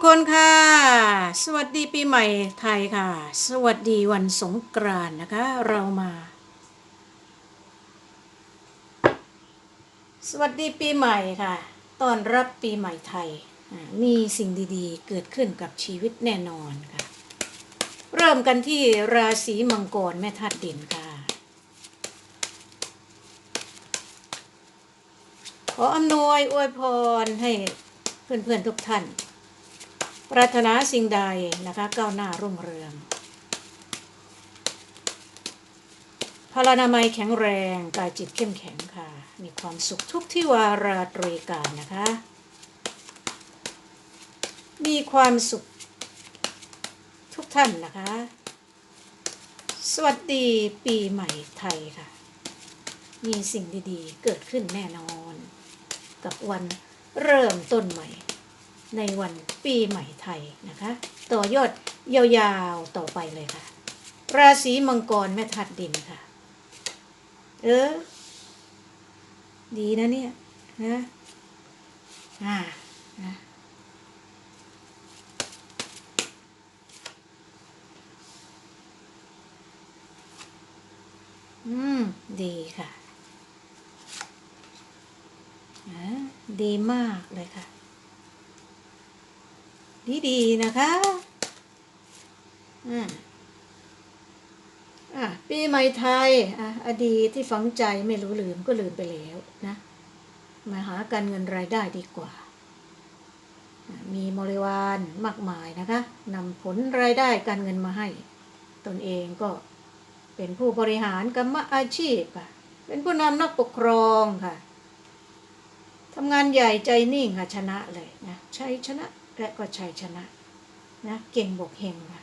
ทุกคนค่ะ สวัสดีปีใหม่ไทยค่ะ สวัสดีวันสงกรานต์นะคะ เรามา สวัสดีปีใหม่ค่ะต้อนรับปีใหม่ไทยอ่ามีสิ่งดีๆ เกิดขึ้นกับชีวิตแน่นอนค่ะ เริ่มกันที่ราศีมังกรแม่ธาตุดินค่ะ ขออำนวยอวยพรให้เพื่อนๆทุกท่าน ปรารถนาสิ่งใดนะคะก้าวหน้ารุ่งเรืองพลานามัยแข็งแรงกายจิตเข้มแข็งค่ะ มีความสุขทุกที่วาราตรีการนะคะ มีความสุขทุกท่านนะคะ สวัสดีปีใหม่ไทยค่ะ มีสิ่งดีๆเกิดขึ้นแน่นอน กับวันเริ่มต้นใหม่ ในวันปีใหม่ไทยนะคะ ต่อยอดยาวๆต่อไปเลยค่ะ ราศีมังกรแม่ทัดดินค่ะ เออ ดีนะเนี่ยนะอ่านะอืม ดีค่ะอ่าดีมากเลยค่ะ ดีดีๆนะคะอ่าอะปีใหม่ไทยอะอดีตที่ฝังใจไม่รู้ลืมก็ลืมไปแล้วนะมาหาการเงินรายได้ดีกว่า มีบริวารมากมายนะคะนำผลรายได้การเงินมาให้ ตนเองก็เป็นผู้บริหารกรรมอาชีพค่ะเป็นผู้นำนักปกครองค่ะทำงานใหญ่ใจนิ่งค่ะชนะเลยนะใชัยชนะ และก็ชัยชนะนะเก่งบวกเฮงค่ะ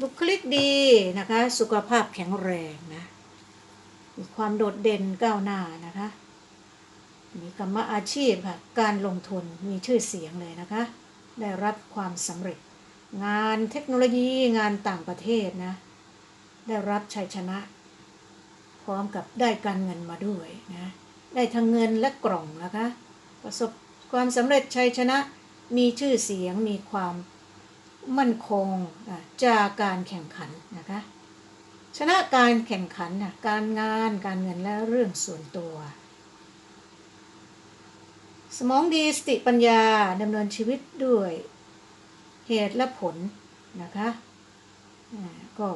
บุคลิกดีนะคะ สุขภาพแข็งแรงนะมีความโดดเด่นก้าวหน้านะคะ มีกรรมอาชีพค่ะ การลงทุนมีชื่อเสียงเลยนะคะ ได้รับความสำเร็จ งานเทคโนโลยีงานต่างประเทศนะ ได้รับชัยชนะ พร้อมกับได้การเงินมาด้วยนะ ได้ทั้งเงินและกล่องนะคะ ประสบ ความสำเร็จชัยชนะมีชื่อเสียงมีความมั่นคงจากการแข่งขันนะคะชนะการแข่งขันน่ะการงานการเงินและเรื่องส่วนตัว สมองดีสติปัญญาดำเนินชีวิตด้วยเหตุและผลนะคะก็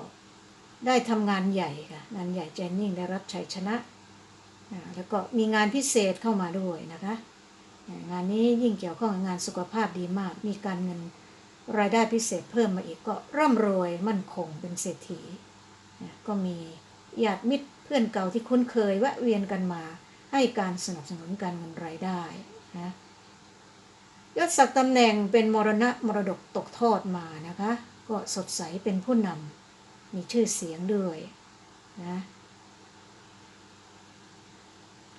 ได้ทำงานใหญ่ค่ะงานใหญ่ใจนิ่งได้รับชัยชนะ แล้วก็มีงานพิเศษเข้ามาด้วยนะคะ งานนี้ยิ่งเกี่ยวข้องกับงานสุขภาพดีมาก มีการเงินรายได้พิเศษเพิ่มมาอีกก็ร่ำรวยมั่นคงเป็นเศรษฐีก็มีญาติมิตรเพื่อนเก่าที่คุ้นเคยแวะเวียนกันมาให้การสนับสนุนการเงินรายได้นะยศศักดิ์ตำแหน่งเป็นมรณะมรดกตกทอดมานะคะ ก็สดใสเป็นผู้นำมีชื่อเสียงด้วยนะ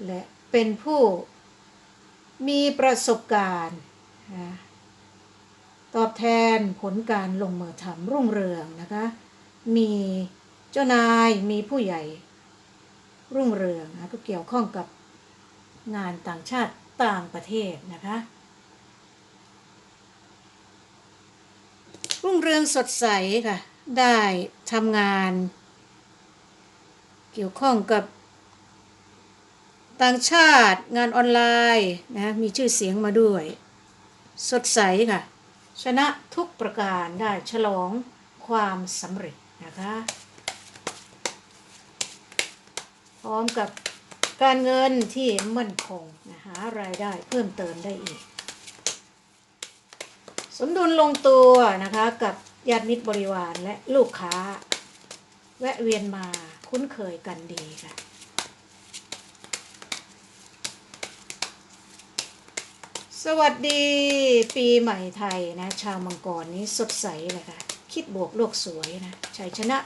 และเป็นผู้ มีประสบการณ์นะตอบแทนผลการลงมือทำรุ่งเรืองนะคะ มีเจ้านายมีผู้ใหญ่รุ่งเรืองนะก็เกี่ยวข้องกับงานต่างชาติต่างประเทศนะคะ รุ่งเรืองสดใสค่ะ ได้ทำงาน เกี่ยวข้องกับ ต่างชาติงานออนไลน์นะมีชื่อเสียงมาด้วย สดใสค่ะ ชนะทุกประการได้ฉลองความสำเร็จนะคะพร้อมกับการเงินที่มั่นคงนะหารายได้เพิ่มเติมได้อีก สมดุลลงตัวนะคะกับญาติมิตรบริวารและลูกค้า แวะเวียนมาคุ้นเคยกันดีค่ะ สวัสดีปีใหม่ไทยนะ ชาวมังกรนี้สดใสเลยค่ะ คิดบวกโลกสวยนะชัยชนะ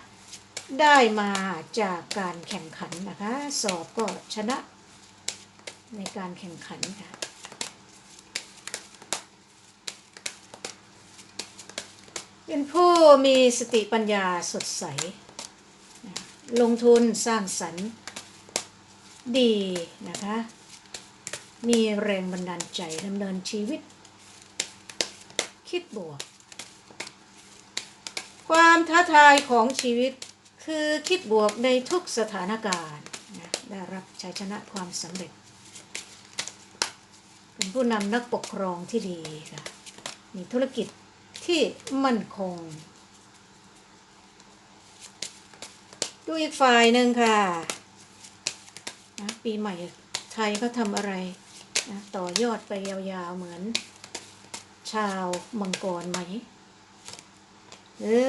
ได้มาจากการแข่งขันนะคะ สอบก็ชนะในการแข่งขันค่ะ เป็นผู้มีสติปัญญาสดใส ลงทุนสร้างสรรค์ดีนะคะ มีแรงบันดาลใจดำเนินชีวิต คิดบวก ความท้าทายของชีวิตคือคิดบวกในทุกสถานการณ์นะได้รับชัยชนะความสำเร็จ เป็นผู้นำนักปกครองที่ดีค่ะมีธุรกิจที่มั่นคง ดูอีกฝ่ายหนึ่งค่ะนะปีใหม่ไทยก็ทำอะไร ต่อยอดไปยาวๆเหมือน ชาวมังกรไหมหรือ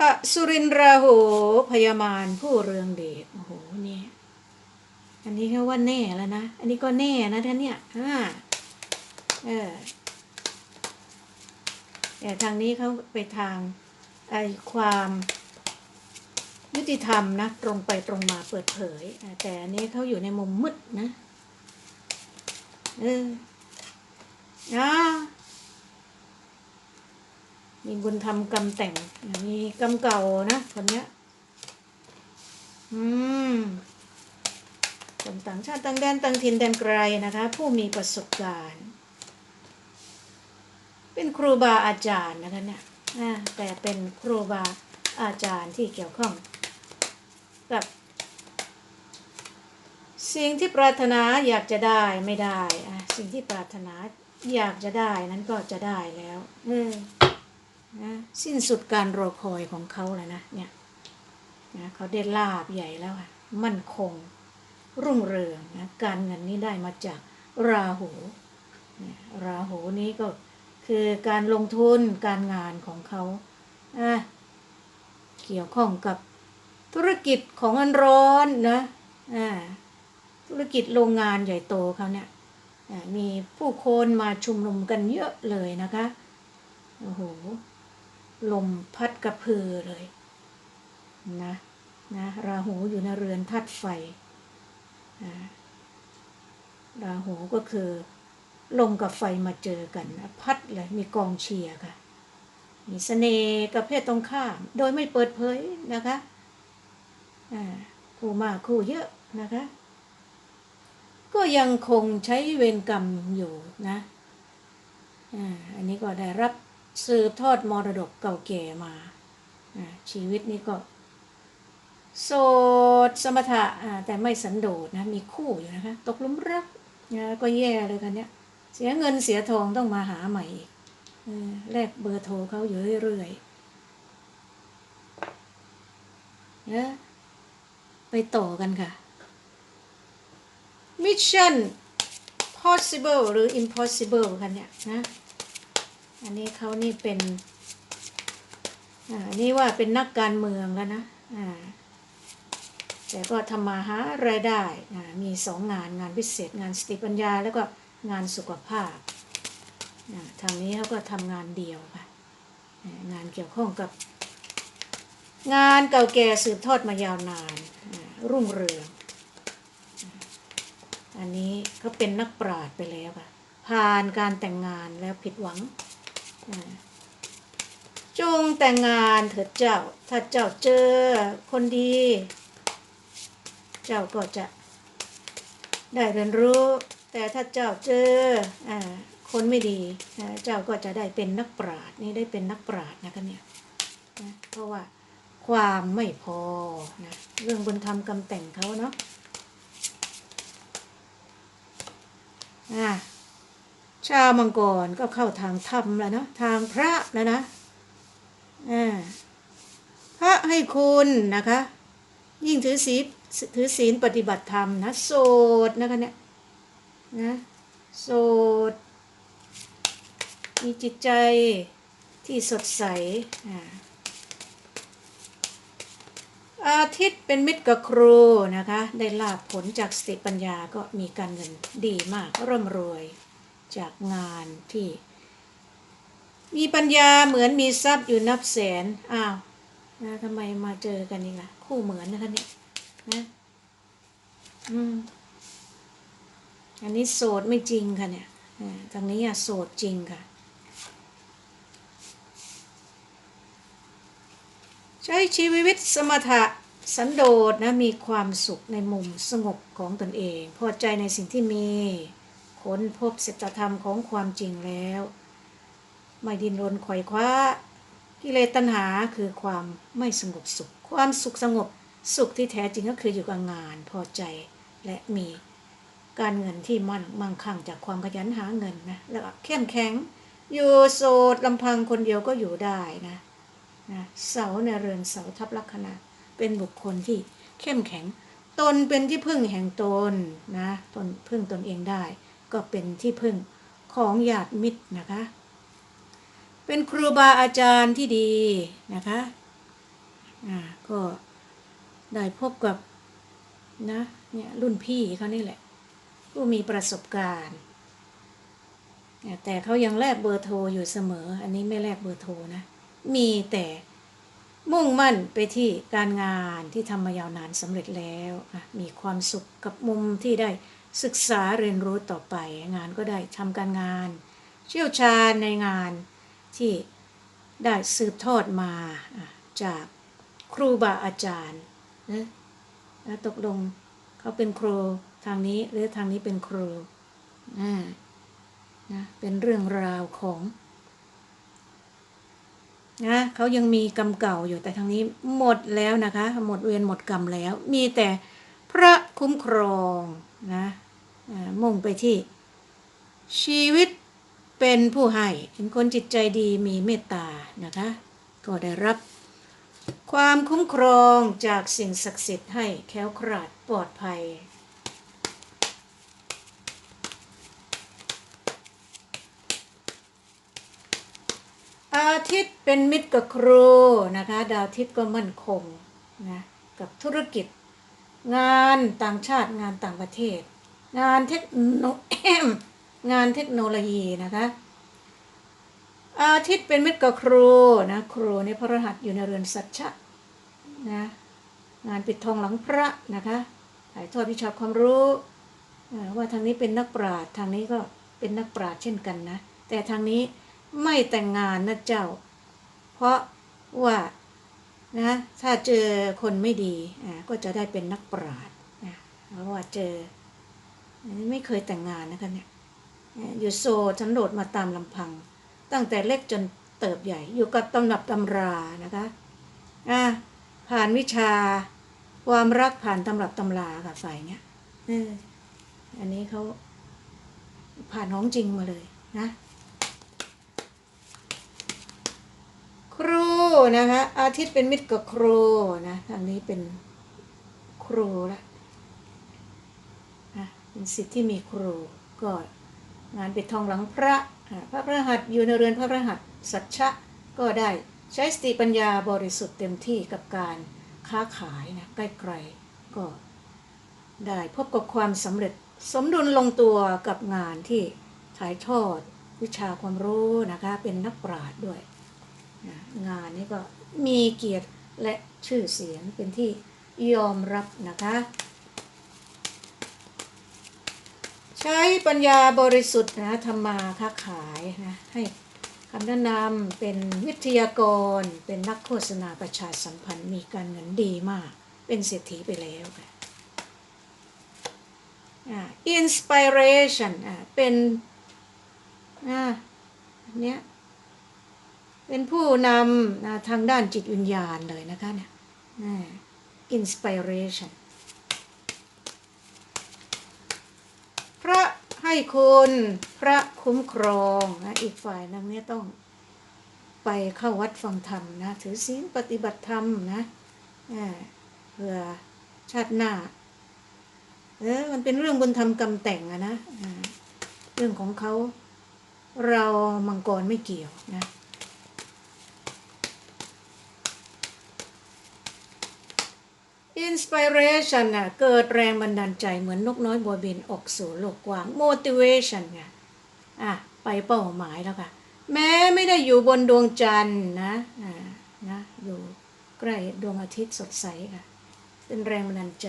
อสุรินทราโหพยามารผู้เรืองเดชโอ้โหเนี่ยอันนี้เขาว่าแน่แล้วนะ อันนี้ก็แน่นะท่านเนี่ยอ่าเออแต่ทางนี้เขาไปทางไอความ ยุติธรรมนะตรงไปตรงมาเปิดเผย แต่อันนี้เขาอยู่ในมุมมืดนะเออนะมีบุญทำกรรมแต่ง มีกรรมเก่านะคนเนี้ย อืมคนต่างชาติต่างแดนต่างถิ่นแดนไกลนะคะ ผู้มีประสบการณ์ เป็นครูบาอาจารย์นะคะเนี่ยแต่เป็นครูบาอาจารย์ที่เกี่ยวข้อง กับสิ่งที่ปรารถนาอยากจะได้ไม่ได้อะสิ่งที่ปรารถนาอยากจะได้นั้นก็จะได้แล้วเออนะสิ้นสุดการรอคอยของเขาแล้วนะเนี่ยนะเขาได้ลาบใหญ่แล้วค่ะมั่นคง รุ่งเรืองนะการเงินนี้ได้มาจากราหูราหูนี้ก็คือการลงทุนการงานของเขาอะเกี่ยวข้องกับ ธุรกิจของอันร้อนนะธุรกิจโรงงานใหญ่โตเขาเนี่ยมีผู้คนมาชุมนุมกันเยอะเลยนะคะโอ้โหลมพัดกระพือเลยนะนะราหูอยู่ในเรือนธาตุไฟราหูก็คือลมกับไฟมาเจอกันนะพัดเลยมีกองเชียร์ค่ะ มีเสน่ห์กับเพศตรงข้าม โดยไม่เปิดเผยนะคะ คู่มากคู่เยอะนะคะ ก็ยังคงใช้เวรกรรมอยู่นะอันนี้ก็ได้รับสืบทอดมรดกเก่าแก่มาชีวิตนี้ก็ โสดสมถะแต่ไม่สันโดษนะ มีคู่อยู่นะคะ ตกลุมรักนะก็แย่เลยกันเนี้ยเสียเงินเสียทองต้องมาหาใหม่อีกแลกเบอร์โทรเขาอยู่เรื่อยๆนะ ไปต่อกันค่ะ Mission possible หรือ impossible กันเนี่ยนะ อันนี้เขานี่เป็นอ่านี่ว่าเป็นนักการเมืองแล้วนะอ่าแต่ก็ทำมาหารายได้อ่ามีสองงานงานพิเศษงานสติปัญญา แล้วก็งานสุขภาพอ่าทางนี้เขาก็ทำงานเดียวค่ะ งานเกี่ยวข้องกับ งานเก่าแก่สืบทอดมายาวนาน รุ่งเรือง อันนี้เขาเป็นนักปราชญ์ไปแล้วค่ะผ่านการแต่งงานแล้วผิดหวัง จงแต่งงานเถิดเจ้า ถ้าเจ้าเจอคนดี เจ้าก็จะ ได้เรียนรู้ แต่ถ้าเจ้าเจออคนไม่ดี เจ้าก็จะได้เป็นนักปราชญ์นี่ได้เป็นนักปราชญ์นะคะเนี่ยเพราะว่า ความไม่พอนะเรื่องบุญธรรมกรรมแต่งเขาเนาะอ่าชาวมังกรก็เข้าทางธรรมแล้วเนาะทางพระแล้วนะอ่าพระให้คุณนะคะ ยิ่งถือศีลถือศีลปฏิบัติธรรมนะโสดนะคะเนี่ยนะโสด มีจิตใจที่สดใสอ่า อาทิตย์เป็นมิตรกับครูนะคะ ได้ลาบผลจากสติปัญญาก็มีการเงินดีมากร่ำรวยจากงานที่ มีปัญญาเหมือนมีทรัพย์อยู่นับแสนอ้าวนะทำไมมาเจอกันนี่ล่ะ คู่เหมือนนะคะเนี่ยนะอืมอันนี้โสดไม่จริงค่ะเนี่ยทางนี้อะโสดจริงค่ะ ใช้ชีวิตสมถะสันโดษนะมีความสุขในมุมสงบของตนเอง พอใจในสิ่งที่มีค้นพบสัจธรรมของความจริงแล้ว ไม่ดินรนขว่คว้า กิเลสตัณหาคือความไม่สงบสุข ความสุขสงบสุขที่แท้จริงก็คืออยู่กับงานพอใจและมีการเงินที่มั่นมั่งคั่งจากความขยันหาเงินนะแล้วเข้มแข็ง อยู่โสดลำพังคนเดียวก็อยู่ได้นะ นะเสาในเรือนเสาทับลัคนาเป็นบุคคลที่เข้มแข็ง ตนเป็นที่พึ่งแห่งตนนะตนพึ่งตนเองได้ ก็เป็นที่พึ่งของญาติมิตรนะคะ เป็นครูบาอาจารย์ที่ดีนะคะอ่าก็ได้พบกับนะเนี่ยรุ่นพี่เขานี่แหละ ผู้มีประสบการณ์แต่เขายังแลกเบอร์โทรอยู่เสมอ อันนี้ไม่แลกเบอร์โทรนะ มีแต่มุ่งมั่นไปที่การงานที่ทำมายาวนานสำเร็จแล้วนะมีความสุขกับมุมที่ได้ศึกษาเรียนรู้ต่อไป งานก็ได้ทำการงาน เชี่ยวชาญในงานที่ได้สืบทอดมาจากครูบาอาจารย์นะตกลงเขาเป็นครูทางนี้หรือทางนี้เป็นครูอ่านะเป็นเรื่องราวของ นะเขายังมีกรรมเก่าอยู่แต่ทางนี้หมดแล้วนะคะ หมดเวรหมดกรรมแล้ว มีแต่พระคุ้มครองนะมุ่งไปที่ ชีวิตเป็นผู้ให้เป็นคนจิตใจดีมีเมตตานะคะ ก็ได้รับ ความคุ้มครองจากสิ่งศักดิ์สิทธิ์ให้แค้วคลาดปลอดภัย ทิตย์เป็นมิตรกับครูนะคะ ดาวอาทิตย์ก็มั่นคงนะกับธุรกิจ งานต่างชาติงานต่างประเทศ งานเทคโนงานเทคโนโลยีนะคะอาทิตย์เป็นมิตรกับครูนะครูในพระรหัสอยู่ในเรือนสัจฉะนะงานปิดทองหลังพระนะคะถ่ายทอดวิชาความรู้ว่าทางนี้เป็นนักปราชญ์ทางนี้ก็เป็นนักปราชญ์เช่นกันนะแต่ทางนี้ ไม่แต่งงานนะเจ้า เพราะว่านะถ้าเจอคนไม่ดีอ่าก็จะได้เป็นนักปราชญ์นะเพราะว่าเจออันนี้ไม่เคยแต่งงานนะคะเนี่ยอยู่โซฉันโดดมาตามลำพัง ตั้งแต่เล็กจนเติบใหญ่ อยู่กับตำรับตำรานะคะอ่าผ่านวิชาความรักผ่านตำรับตำราค่ะฝ่ายเนี้ยอออันนี้เขาผ่านของจริงมาเลยนะ ครู นะคะอาทิตย์เป็นมิตรกับครูนะทางนี้เป็นครูละนะเป็นสิทธิ์ที่มีครูก็งานปิดทองหลังพระพระพระหัสอยู่ในเรือนพระพระหัสสัจฉะก็ได้ใช้สติปัญญาบริสุทธิ์เต็มที่กับการค้าขายนะใกล้ๆก็ได้พบกับความสำเร็จสมดุลลงตัวกับงานที่ถ่ายทอดวิชาความรู้นะคะเป็นนักปราชญ์ด้วย งานนี้ก็มีเกียรติและชื่อเสียงเป็นที่ยอมรับนะคะ ใช้ปัญญาบริสุทธิ์นะทำมาค้าขายนะให้คำแนะนำเป็นวิทยากร เป็นนักโฆษณาประชาสัมพันธ์มีการเงินดีมาก เป็นเศรษฐีไปแล้วค่ะอ่า inspiration อ่าเป็นอ่าอันเนี้ย เป็นผู้นำนะทางด้านจิตวิญญาณเลยนะคะเนี่ยอินสปิเรชันพระให้คุณพระคุ้มครองนะอีกฝ่ายนึงเนี่ยต้องไปเข้าวัดฟังธรรมนะถือศีลปฏิบัติธรรมนะเพื่อชาติหน้าเออมันเป็นเรื่องบุญธรรมกรรมแต่งอะนะเรื่องของเขาเรามังกรไม่เกี่ยวนะ อินสปิเรชันน่ะเกิดแรงบันดาลใจเหมือนนกน้อยบัวบินออกสู่โลกกว้าง motivation ไงอะไปเป้าหมายแล้วค่ะ แม้ไม่ได้อยู่บนดวงจันทร์นะอ่านะอยู่ใกล้ดวงอาทิตย์สดใสค่ะ เป็นแรงบันดาลใจ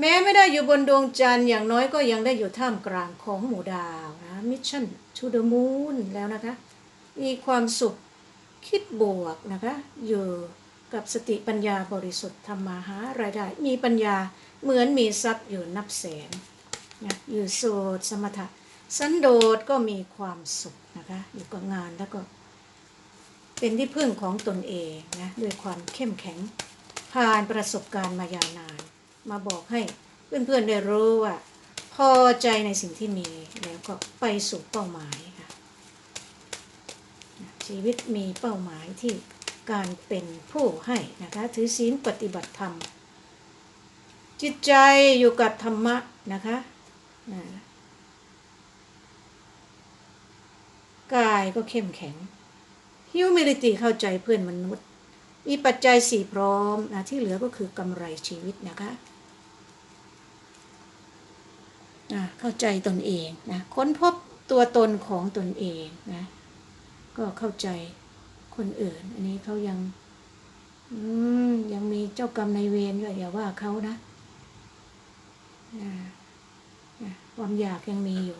แม้ไม่ได้อยู่บนดวงจันทร์อย่างน้อยก็ยังได้อยู่ท่ามกลางของหมู่ดาวนะมิชชั่น to the moon แล้วนะคะ มีความสุขคิดบวกนะคะ อยู่ กับสติปัญญาบริสุทธิ์ทำมาหารายได้ มีปัญญาเหมือนมีทรัพย์อยู่นับแสนนะอยู่โสดสมถะสันโดษก็มีความสุขนะคะอยู่กับงานแล้วก็ เป็นที่พึ่งของตนเองนะด้วยความเข้มแข็งผ่านประสบการณ์มายาวนาน มาบอกให้เพื่อนๆได้รู้ว่า พอใจในสิ่งที่มีแล้วก็ไปสู่เป้าหมายค่ะนะชีวิตมีเป้าหมายที่ การเป็นผู้ให้นะคะถือศีลปฏิบัติธรรม จิตใจอยู่กับธรรมะนะคะกายก็เข้มแข็ง humility เข้าใจเพื่อนมนุษย์ มีปัจจัยสี่พร้อมนะที่เหลือก็คือกำไรชีวิตนะคะเข้าใจตนเองนะค้นพบตัวตนของตนเองนะก็เข้าใจ คนอื่น อันนี้เขายัง อืมยังมีเจ้ากรรมนายเวรอยู่อย่าว่าเขานะอ่าอะความอยากยังมีอยู่